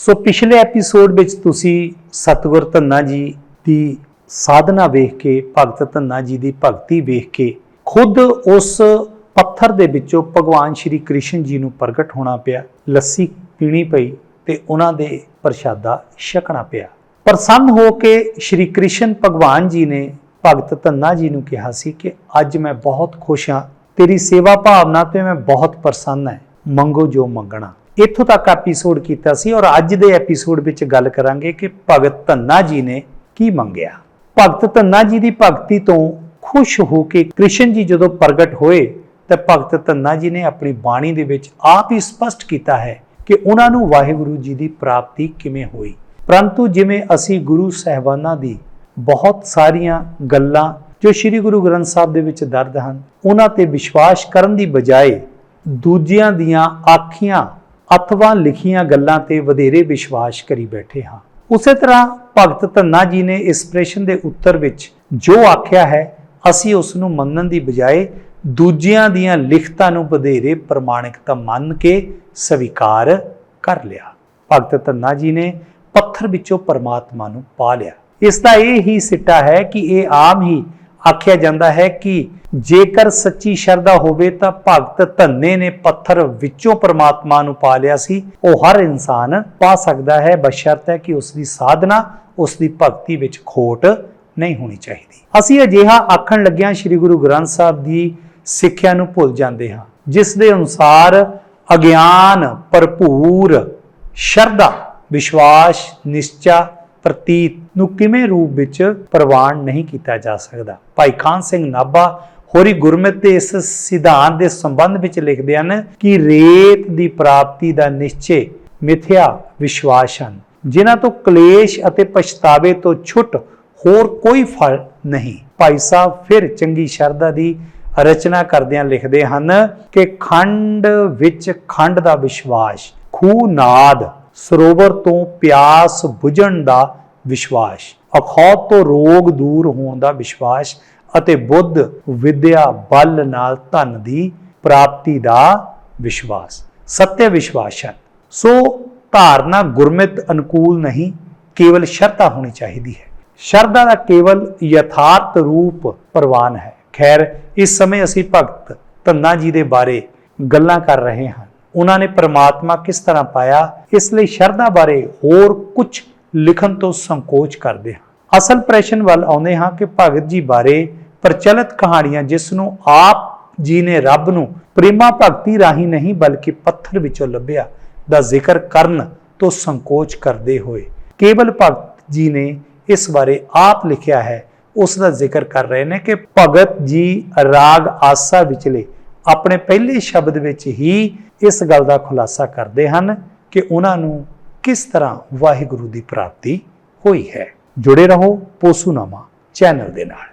ਸੋ ਪਿਛਲੇ ਐਪੀਸੋਡ ਵਿੱਚ ਤੁਸੀਂ ਸਤਿਗੁਰ ਧੰਨਾ ਜੀ ਦੀ ਸਾਧਨਾ ਵੇਖ ਕੇ, ਭਗਤ ਧੰਨਾ ਜੀ ਦੀ ਭਗਤੀ ਵੇਖ ਕੇ ਖੁਦ ਉਸ ਪੱਥਰ ਦੇ ਵਿੱਚੋਂ ਭਗਵਾਨ ਸ਼੍ਰੀ ਕ੍ਰਿਸ਼ਨ ਜੀ ਨੂੰ ਪ੍ਰਗਟ ਹੋਣਾ ਪਿਆ, ਲੱਸੀ ਪੀਣੀ ਪਈ ਤੇ ਉਹਨਾਂ ਦੇ ਪ੍ਰਸ਼ਾਦਾ ਛਕਣਾ ਪਿਆ। ਪ੍ਰਸੰਨ ਹੋ ਕੇ ਸ਼੍ਰੀ ਕ੍ਰਿਸ਼ਨ ਭਗਵਾਨ ਜੀ ਨੇ ਭਗਤ ਧੰਨਾ ਜੀ ਨੂੰ ਕਿਹਾ ਸੀ ਕਿ ਅੱਜ ਮੈਂ ਬਹੁਤ ਖੁਸ਼ ਹਾਂ, ਤੇਰੀ ਸੇਵਾ ਭਾਵਨਾ ਤੇ ਮੈਂ ਬਹੁਤ ਪ੍ਰਸੰਨ ਹਾਂ, ਮੰਗੋ ਜੋ ਮੰਗਣਾ। ਇੱਥੋਂ ਤੱਕ ਐਪੀਸੋਡ ਕੀਤਾ ਸੀ ਔਰ ਅੱਜ ਦੇ ਐਪੀਸੋਡ ਵਿੱਚ ਗੱਲ ਕਰਾਂਗੇ ਕਿ ਭਗਤ ਧੰਨਾ ਜੀ ਨੇ ਕੀ ਮੰਗਿਆ। ਭਗਤ ਧੰਨਾ ਜੀ ਦੀ ਭਗਤੀ ਤੋਂ ਖੁਸ਼ ਹੋ ਕੇ ਕ੍ਰਿਸ਼ਨ ਜੀ ਜਦੋਂ ਪ੍ਰਗਟ ਹੋਏ ਤਾਂ ਭਗਤ ਧੰਨਾ ਜੀ ਨੇ ਆਪਣੀ ਬਾਣੀ ਦੇ ਵਿੱਚ ਆਪ ਹੀ ਸਪਸ਼ਟ ਕੀਤਾ ਹੈ ਕਿ ਉਹਨਾਂ ਨੂੰ ਵਾਹਿਗੁਰੂ ਜੀ ਦੀ ਪ੍ਰਾਪਤੀ ਕਿਵੇਂ ਹੋਈ। ਪਰੰਤੂ ਜਿਵੇਂ ਅਸੀਂ ਗੁਰੂ ਸਹਿਬਾਨਾਂ ਦੀ ਬਹੁਤ ਸਾਰੀਆਂ ਗੱਲਾਂ ਜੋ ਸ੍ਰੀ ਗੁਰੂ ਗ੍ਰੰਥ ਸਾਹਿਬ ਦੇ ਵਿੱਚ ਦਰਦ ਹਨ, ਉਹਨਾਂ ਤੇ ਵਿਸ਼ਵਾਸ ਕਰਨ ਦੀ ਬਜਾਏ ਦੂਜਿਆਂ ਦੀਆਂ ਆਖੀਆਂ ਅਥਵਾ ਲਿਖੀਆਂ ਗੱਲਾਂ ਤੇ ਵਧੇਰੇ ਵਿਸ਼ਵਾਸ ਕਰੀ ਬੈਠੇ ਹਾਂ। ਉਸੇ ਤਰ੍ਹਾਂ ਭਗਤ ਧੰਨਾ ਜੀ ਨੇ ਇਸ ਪ੍ਰਸ਼ਨ ਦੇ ਉੱਤਰ ਵਿੱਚ ਜੋ ਆਖਿਆ ਹੈ, ਅਸੀਂ ਉਸ ਨੂੰ ਮੰਨਣ ਦੀ ਬਜਾਏ ਦੂਜਿਆਂ ਦੀਆਂ ਲਿਖਤਾਂ ਨੂੰ ਵਧੇਰੇ ਪ੍ਰਮਾਣਿਕਤਾ ਮੰਨ ਕੇ ਸਵੀਕਾਰ ਕਰ ਲਿਆ। ਭਗਤ ਧੰਨਾ ਜੀ ਨੇ ਪੱਥਰ ਵਿੱਚੋਂ ਪਰਮਾਤਮਾ ਨੂੰ ਪਾ ਲਿਆ। ਇਸ ਦਾ ਇਹ ਹੀ ਸਿੱਟਾ ਹੈ ਕਿ ਇਹ ਆਮ ਹੀ ਆਖਿਆ ਜਾਂਦਾ ਹੈ ਕਿ ਜੇਕਰ ਸੱਚੀ ਸ਼ਰਧਾ ਹੋਵੇ ਤਾਂ ਭਗਤ ਧੰਨੇ ਨੇ ਪੱਥਰ ਵਿੱਚੋਂ ਪਰਮਾਤਮਾ ਨੂੰ ਪਾ ਲਿਆ ਸੀ। ਉਹ ਹਰ ਇਨਸਾਨ ਪਾ ਸਕਦਾ ਹੈ। ਬਸ਼ਰਤ ਹੈ ਕਿ ਉਸ ਦੀ ਸਾਧਨਾ ਉਸ ਦੀ ਭਗਤੀ ਵਿੱਚ ਖੋਟ ਨਹੀਂ ਹੋਣੀ ਚਾਹੀਦੀ। ਅਸੀਂ ਅਜਿਹਾ ਆਖਣ ਲੱਗਿਆਂ ਸ੍ਰੀ ਗੁਰੂ ਗ੍ਰੰਥ ਸਾਹਿਬ ਦੀ ਸਿੱਖਿਆ ਨੂੰ ਭੁੱਲ ਜਾਂਦੇ ਹਾਂ, ਜਿਸ ਦੇ ਅਨੁਸਾਰ ਅਗਿਆਨ, ਭਰਪੂਰ ਸ਼ਰਧਾ, ਵਿਸ਼ਵਾਸ, ਨਿਸ਼ਚਾ ਪ੍ਰਤੀਤ ਨੂੰ ਕਿਵੇਂ ਰੂਪ ਵਿੱਚ ਪ੍ਰਵਾਨ ਨਹੀਂ ਕੀਤਾ ਜਾ ਸਕਦਾ? ਭਾਈ ਖਾਨ ਸਿੰਘ ਨਾਭਾ ਹੋਰੀ ਗੁਰਮਤਿ ਦੇ ਇਸ ਸਿਧਾਂਤ ਦੇ ਸੰਬੰਧ ਵਿੱਚ ਲਿਖਦੇ ਹਨ ਕਿ ਰੇਤ ਦੀ ਪ੍ਰਾਪਤੀ ਦਾ ਨਿਸ਼ਚੇ ਮਿਥਿਆ ਵਿਸ਼ਵਾਸ ਹਨ। ਜਿਨ੍ਹਾਂ ਤੋਂ ਕਲੇਸ਼ ਅਤੇ ਪਛਤਾਵੇ ਤੋਂ ਛੁੱਟ ਹੋਰ ਕੋਈ ਫਲ ਨਹੀਂ। ਭਾਈ ਸਾਹਿਬ ਫਿਰ ਚੰਗੀ ਸ਼ਰਧਾ ਦੀ ਰਚਨਾ ਕਰਦਿਆਂ ਲਿਖਦੇ ਹਨ ਕਿ ਖੰਡ ਵਿੱਚ ਖੰਡ ਦਾ ਵਿਸ਼ਵਾਸ, ਖੂਹ ਨਾਦ, ਸਰੋਵਰ ਤੋਂ ਪਿਆਸ ਬੁਝਣ ਦਾ ਵਿਸ਼ਵਾਸ। ਅਖੌਤ ਤੋਂ ਰੋਗ ਦੂਰ ਹੋਣ ਦਾ ਵਿਸ਼ਵਾਸ ਅਤੇ ਬੁੱਧ ਵਿਦਿਆ ਬਲ ਨਾਲ ਧਨ ਦੀ ਪ੍ਰਾਪਤੀ ਦਾ ਵਿਸ਼ਵਾਸ। ਸਤਿ ਵਿਸ਼ਵਾਸ ਹੈ। ਸੋ ਧਾਰਨਾ ਗੁਰਮਿਤ ਅਨੁਕੂਲ ਨਹੀਂ, ਕੇਵਲ ਸ਼ਰਧਾ ਹੋਣੀ ਚਾਹੀਦੀ ਹੈ। ਸ਼ਰਧਾ ਦਾ ਕੇਵਲ ਯਥਾਰਥ ਰੂਪ ਪ੍ਰਵਾਨ ਹੈ। ਖੈਰ, ਇਸ ਸਮੇਂ ਅਸੀਂ ਭਗਤ ਧੰਨਾ ਜੀ ਦੇ ਬਾਰੇ ਗੱਲਾਂ ਕਰ ਰਹੇ ਹਾਂ। ਉਹਨਾਂ ਨੇ ਪ੍ਰਮਾਤਮਾ ਕਿਸ ਤਰ੍ਹਾਂ ਪਾਇਆ, ਇਸ ਲਈ ਸ਼ਰਧਾ ਬਾਰੇ ਹੋਰ ਕੁਝ ਲਿਖਣ ਤੋਂ ਸੰਕੋਚ ਕਰਦੇ ਹਾਂ। ਅਸਲ ਪ੍ਰਸ਼ਨ ਵੱਲ ਆਉਂਦੇ ਹਾਂ ਕਿ ਭਗਤ ਜੀ ਬਾਰੇ ਪ੍ਰਚਲਿਤ ਕਹਾਣੀਆਂ ਜਿਸ ਨੂੰ ਆਪ ਜੀ ਨੇ ਰੱਬ ਨੂੰ ਪ੍ਰੇਮਾ ਭਗਤੀ ਰਾਹੀਂ ਨਹੀਂ ਬਲਕਿ ਪੱਥਰ ਵਿੱਚੋਂ ਲੱਭਿਆ ਦਾ ਜ਼ਿਕਰ ਕਰਨ ਤੋਂ ਸੰਕੋਚ ਕਰਦੇ ਹੋਏ ਕੇਵਲ ਭਗਤ ਜੀ ਨੇ ਇਸ ਬਾਰੇ ਆਪ ਲਿਖਿਆ ਹੈ। ਉਸ ਦਾ ਜ਼ਿਕਰ ਕਰ ਰਹੇ ਨੇ ਕਿ ਭਗਤ ਜੀ ਰਾਗ ਆਸਾ ਵਿਚਲੇ ਆਪਣੇ ਪਹਿਲੇ ਸ਼ਬਦ ਵਿੱਚ ਹੀ ਇਸ ਗੱਲ ਦਾ ਖੁਲਾਸਾ ਕਰਦੇ ਹਨ ਕਿ ਉਹਨਾਂ ਨੂੰ ਕਿਸ ਤਰ੍ਹਾਂ ਵਾਹਿਗੁਰੂ ਦੀ ਪ੍ਰਾਪਤੀ ਹੋਈ ਹੈ? ਜੁੜੇ ਰਹੋ ਪੋਸੂਨਾਮਾ ਚੈਨਲ ਦੇ ਨਾਲ।